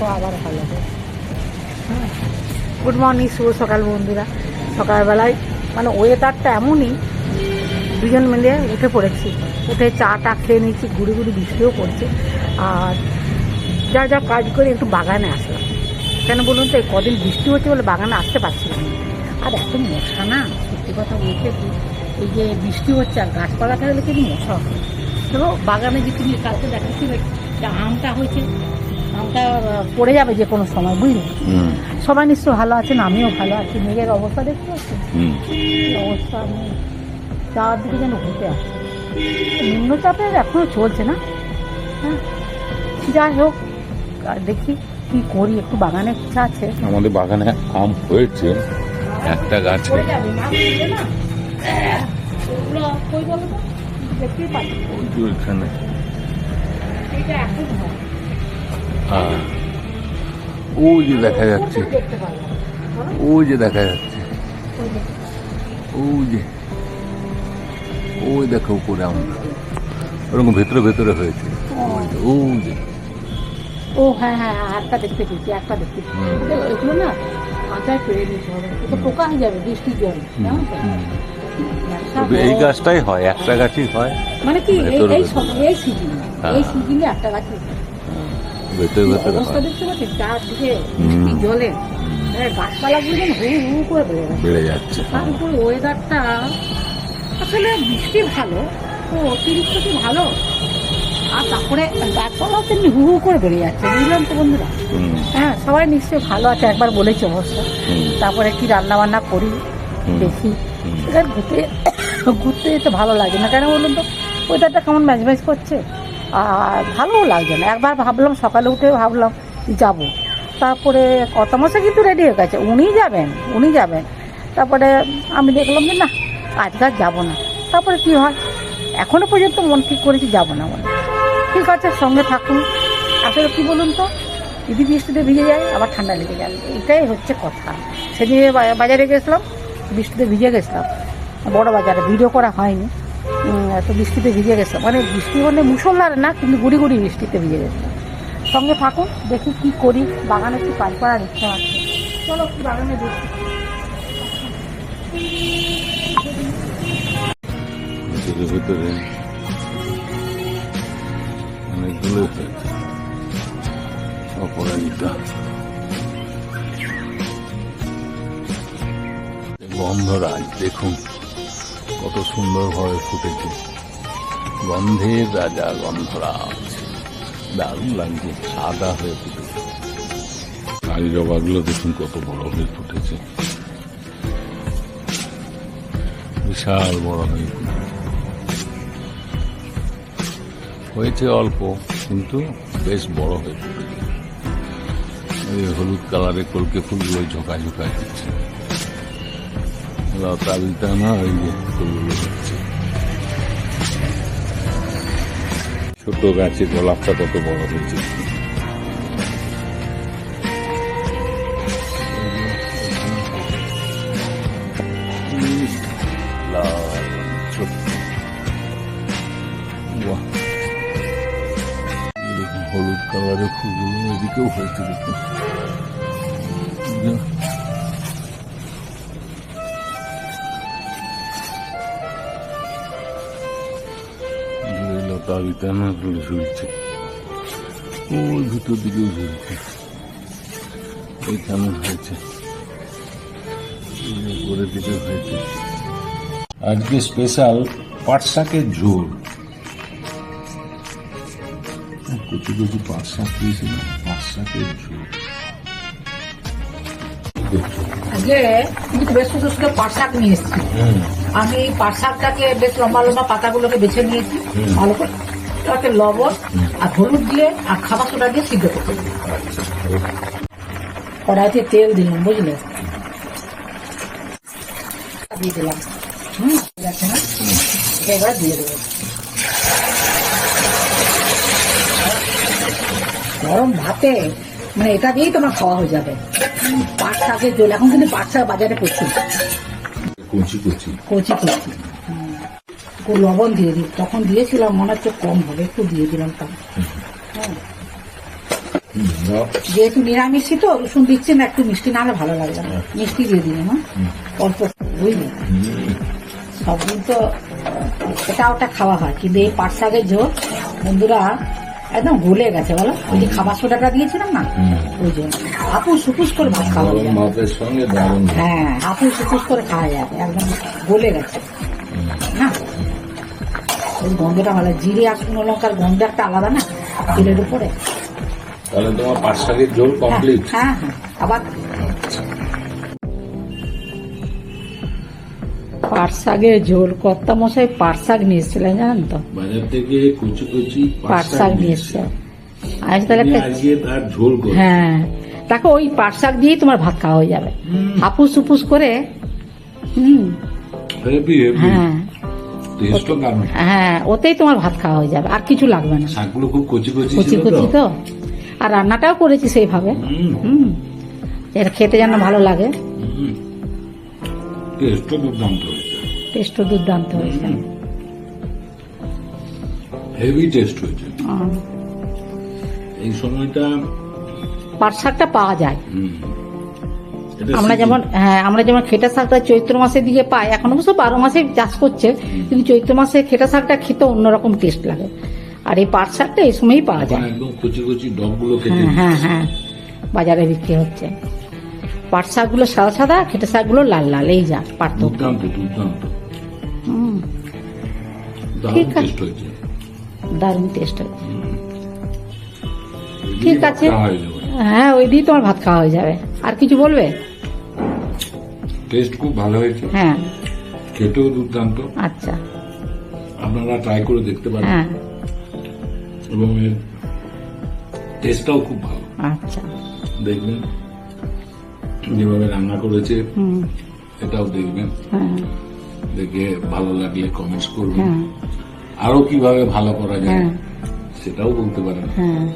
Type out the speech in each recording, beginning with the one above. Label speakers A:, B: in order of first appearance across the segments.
A: দেখো আবার ভালো। গুড মর্নিং, শুভ সকাল বন্ধুরা। সকালবেলায় মানে ওয়েদারটা এমনই, দুজন মিলে উঠে পড়েছি। উঠে চা টা খেয়ে নিয়েছি ঘুরে ঘুরে বৃষ্টিও পড়ছে। আর যা যা কাজ করে একটু বাগানে আসলাম। কেন বলুন তো কদিন বৃষ্টি হচ্ছে বলে বাগানে আসতে পারছিলাম না। আর এত মশা না, সত্যি কথা বলতে কি, এই যে বৃষ্টি হচ্ছে আর গাছপালা থাকলে কিন্তু মশা। হবে ধরো বাগানে যে তুমি কালকে দেখাচ্ছি যে আমটা হয়েছে পড়ে যাবে যে কোনো সময় বুঝলি? সবাই নিশ্চয় ভালো আছেন আমিও ভালো আছি মেঘের অবস্থা দেখতে পাচ্ছি অবস্থা আমি যাওয়ার দিকে যেন ঘুরতে আসছি। নিম্নচাপের এখনও চলছে না হ্যাঁ? যাই হোক দেখি কি করি একটু বাগানে ইচ্ছা আছে।
B: আমাদের বাগানে আম হয়েছে একটা গাছে?
A: দেখতেই পাচ্ছি
B: ওইখানে।
A: এইটা এখন হয়।
B: হ্যাঁ ওই যে দেখা যাচ্ছে? ওই যে দেখা যাচ্ছে।
A: ওই
B: যে। ওই দেখো উপরে আম। ওরকম ভেতরে ভেতরে হয়েছে। ওই যে
A: ও হ্যাঁ হ্যাঁ হ্যাঁ, দেখতে পেয়েছি একটা দেখতে পেয়েছি। এগুলো না মাথায় পেরে দিতে হবে। এটা পোকা হয়ে যাবে বৃষ্টির জন্য
B: এই গাছটাই হয় একটা গাছই হয়।
A: মানে কি এই এই সিজনে
B: হ্যাঁ।
A: এই সিজনে একটা গাছে
B: ভেতরে ভেতরে
A: জলে। হ্যাঁ, গাছপালাগুলো হু হু করে বেড়ে
B: বেড়ে যাচ্ছে।
A: তার উপরে ওয়েদারটা আসলে বৃষ্টি ভালো তো অতিরিক্ত কি ভালো? আর তারপরে গাছপালাও তেমনি হু হু করে বেড়ে যাচ্ছে বুঝলাম তো বন্ধুরা? হ্যাঁ সবাই নিশ্চয়ই ভালো আছে একবার বলেছি অবশ্য। তারপরে কি রান্না বান্না করি দেখি। এবার ঘুরতে ঘুরতে যেতে ভালো লাগে না। কেন বলুন তো? ওয়েদারটা কেমন ম্যাচ ম্যাচ করছে? আর ভালোও লাগছে না। একবার ভাবলাম, সকালে উঠে ভাবলাম যাব। তারপরে কত মাসে কিন্তু রেডি হয়ে গেছে। উনি যাবেন উনি যাবেন। তারপরে আমি দেখলাম যে না, আজকে আর যাব না। তারপরে কি হয়? এখনও পর্যন্ত মন ঠিক করেছি, যাব না মনে ঠিক আছে, সঙ্গে থাকুন। আসলে কি বলুন তো যদি বৃষ্টিতে ভিজে যায়, আবার ঠান্ডা লেগে যাবে এটাই হচ্ছে কথা। সেদিন বাজারে গেছিলাম, বৃষ্টিতে ভিজে গেছিলাম। বড় বাজারে, ভিডিও করা হয়নি। উম, তো বৃষ্টিতে ভিজে গেছে। মানে বৃষ্টি মানে মুসলধারে না কিন্তু গুড়ি গুড়ি বৃষ্টিতে ভিজে গেছে। সঙ্গে থাকুন দেখি কি করি। বাগানে একটু কাজ করার ইচ্ছা আছে। চলো বাগানে দেখি
B: ভেতরে অনেকগুলো দেখুন। কত সুন্দরভাবে ফুটেছে। গন্ধের রাজা গন্ধরাজ। দারুণ লাগছে, সাদা হয়ে ফুটেছে। কালী জবাগুলো দেখুন কত বড় হয়ে ফুটেছে। বিশাল বড় হয়ে হয়েছে অল্প, কিন্তু বেশ বড় হয়ে ফুটেছে। হলুদ কালারের কলকে ফুলগুলো ঝোঁকা ঝোঁকা দিচ্ছে। বিলতা না ওই ছোট গাছে গোলাপটা কত বড় হয়েছে হলুদ কালারের ফুলগুলো এদিকেও হয়েছে দেখুন বিতানা ঝুলছে ওই ভিতর ঝুলছে এইখানে হয়েছে? উপরের দিকে হয়েছে। আজকে স্পেশাল পাট শাকের ঝোল কচি কচি পাট শাক দিয়েছিলাম পাট শাকের ঝোল।
A: আজকে তুমি তো বেশ সুন্দর সুন্দর পাট শাক নিয়ে এসেছি। আমি এই পাট শাকটাকে বেশ লম্বা লম্বা পাতাগুলোকে বেছে নিয়েছি ভালো করে। তাতে লবণ আর হলুদ দিয়ে আর খাবার সোডা দিয়ে সিদ্ধ করতে দিই। কড়াইতে তেল দিলাম বুঝলে? দিয়ে দিলাম। হুম এবার দিয়ে দেবো। গরম ভাতে মানে এটা দিয়েই তোমার খাওয়া হয়ে যাবে। পাট শাকের জল এখন কিন্তু পাট শাক বাজারে প্রচুর।
B: কচি কচি।
A: কচি কচি। একটু লবণ দিয়ে দিই। তখন দিয়েছিলাম মনে হচ্ছে কম হবে একটু দিয়ে দিলাম তাও। হ্যাঁ। যেহেতু নিরামিষই তো রসুন দিচ্ছি না একটু মিষ্টি না হলে ভালো লাগবে না। মিষ্টি দিয়ে দিলাম হ্যাঁ। অল্প বুঝলি? সবদিন তো এটা ওটা খাওয়া হয় কিন্তু এই পাট শাকের ঝোল বন্ধুরা একদম গলে গেছে বলো? ওই যে খাবার সোডাটা দিয়েছিলাম না? ওই যে আপু সুপুস করে ভাত খাওয়া হ্যাঁ। আপু সুপুস করে খাওয়া যাবে একদম গলে গেছে। না? ওই গন্ধটা ভালো জিরে আর শুকনো লঙ্কার গন্ধ একটা আলাদা না তেলের উপরে?
B: তাহলে তোমার পাঁচ শাকের ঝোল
A: হ্যাঁ
B: কমপ্লিট
A: হ্যাঁ হ্যাঁ। আবার পাট শাকের ঝোল কর্তা মশাই পাট শাক নিয়ে এসেছিলেন জানেন তো?
B: বাজার থেকে কুচি কুচি
A: পাট শাক নিয়ে এসছে আজ তাহলে
B: তার ঝোল
A: হ্যাঁ দেখো ওই পাট শাক দিয়েই তোমার ভাত খাওয়া হয়ে যাবে। হাপুস উপুস করে হুম। হ্যাঁ। হ্যাঁ ওতেই তোমার ভাত খাওয়া হয়ে যাবে আর কিছু লাগবে না।
B: শাকগুলো খুব কচি কচি
A: কুচি কুচি
B: তো।
A: আর রান্নাটাও করেছি সেইভাবে।
B: হুম,
A: এটা খেতে যেন ভালো লাগে।
B: হুম। টেস্টও দুর্দান্ত
A: টেস্টও দুর্দান্ত হয়েছে।
B: হেভি টেস্ট হয়েছে। এই সময়টা
A: পাট শাকটা পাওয়া যায়। আমরা যেমন হ্যাঁ আমরা যেমন খেটা শাকটা চৈত্র মাসের দিকে পাই এখন অবশ্য বারো মাসে চাষ করছে কিন্তু চৈত্র মাসে খেটা শাকটা খেতে অন্যরকম টেস্ট লাগে। আর এই পাট শাকটা এই সময়ই পাওয়া যায়।
B: একদম কচি কচি ডগগুলো খেতে
A: হ্যাঁ হ্যাঁ হ্যাঁ। বাজারে বিক্রি হচ্ছে। পাট শাকগুলো সাদা সাদা খেটে শাকগুলো লাল লাল এই যা পার্থক্য
B: দুর্দান্ত দুর্দান্ত।
A: ঠিক আছে। দারুণ টেস্ট
B: এই
A: ঠিক আছে।
B: হয়ে
A: ওই দিয়ে তোমার ভাত খাওয়া হয়ে যাবে। আর কিছু বলবে?
B: টেস্ট খুব ভালো হয়েছে।
A: হ্যাঁ।
B: খেতেও দুর্দান্ত।
A: আচ্ছা।
B: আপনারা ট্রাই করে দেখতে পারেন।
A: হ্যাঁ।
B: এবং এর টেস্টটাও খুব ভালো।
A: আচ্ছা।
B: দেখবেন যেভাবে রান্না করেছে
A: হুম।
B: এটাও দেখবেন।
A: হ্যাঁ।
B: দেখে ভালো লাগলে কমেন্টস করবেন
A: হ্যাঁ।
B: আরও কীভাবে ভালো করা যায়
A: হ্যাঁ।
B: সেটাও বলতে পারেন।
A: হ্যাঁ।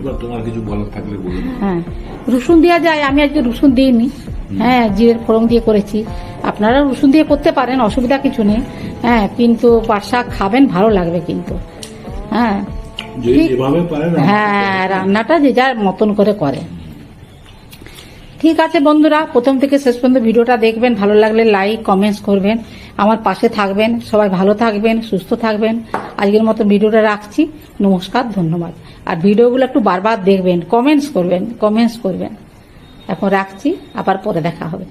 B: এবার তোমার কিছু বলার থাকলে বলুন
A: হ্যাঁ। রসুন দেওয়া যায় আমি আজকে রসুন দিইনি। হ্যাঁ জিরের ফোড়ন দিয়ে করেছি। আপনারা রসুন দিয়ে করতে পারেন অসুবিধা কিছু নেই। হ্যাঁ কিন্তু পাটশা খাবেন ভালো লাগবে কিন্তু। হ্যাঁ। হ্যাঁ রান্নাটা যে যার মতন করে করে। ঠিক আছে বন্ধুরা, প্রথম থেকে শেষ পর্যন্ত ভিডিওটা দেখবেন, ভালো লাগলে লাইক কমেন্টস করবেন, আমার পাশে থাকবেন, সবাই ভালো থাকবেন, সুস্থ থাকবেন, আজকের মতো ভিডিওটা রাখছি, নমস্কার, ধন্যবাদ। আর ভিডিওগুলো একটু বারবার দেখবেন কমেন্টস করবেন কমেন্টস করবেন। এখন রাখছি, আবার পরে দেখা হবে।